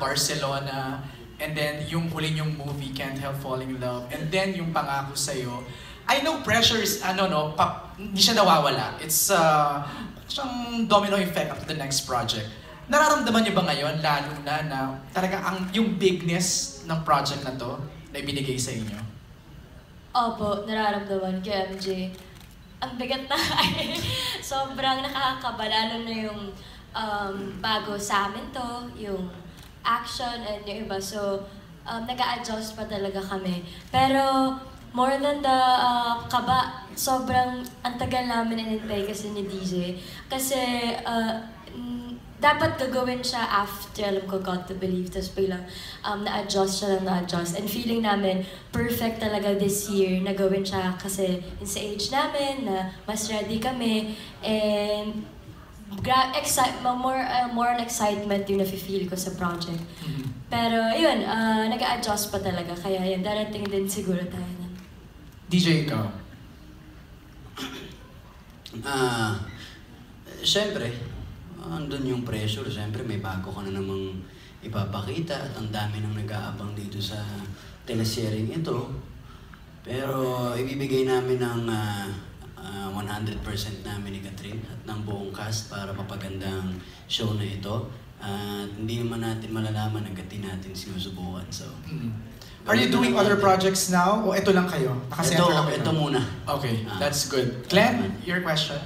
Barcelona, and then yung huli yung movie, Can't Help Falling in Love, and then yung pangako sa'yo. I know pressure is, ano no, pa, hindi siya nawawala. It's uh, siyang domino effect of the next project. Nararamdaman niyo ba ngayon, lalo na na talaga ang, yung bigness ng project na to, na ibinigay sa inyo? Opo, nararamdaman ko, MJ. Ang bigat na sobrang nakakakaba, lalo na yung um, bago sa amin to, yung action and yung iba. So, um, nag adjust pa talaga kami. Pero, more than the uh, kaba, sobrang ang tagal namin inintay kasi ni DJ. Kasi, uh, dapat gagawin siya after, alam ko, Got to Believe. Tapos biglang um, na-adjust siya lang na-adjust. And feeling namin, perfect talaga this year na gawin siya kasi yun sa age namin na mas ready kami. And gra- excite, more, uh, more on excitement yung nafe-feel ko sa project. Pero yun, uh, nag-adjust pa talaga. Kaya yun, darating din siguro tayo na. DJ, ikaw. Ah, syempre, andun yung pressure. Syempre, may bago ka na namang ipapakita at ang dami nang nag-aabang dito sa telesharing ito. Pero ibibigay namin ng ah, ah, 100% namin ni Catherine at ng buong cast para mapagandang show na ito. At hindi naman natin malalaman hanggat di natin sinusubukan. So, Are you doing other projects now? O ito lang kayo? ito, Nakasentro lang kayo? ito muna. Okay, Ah. that's good. Glenn, your question?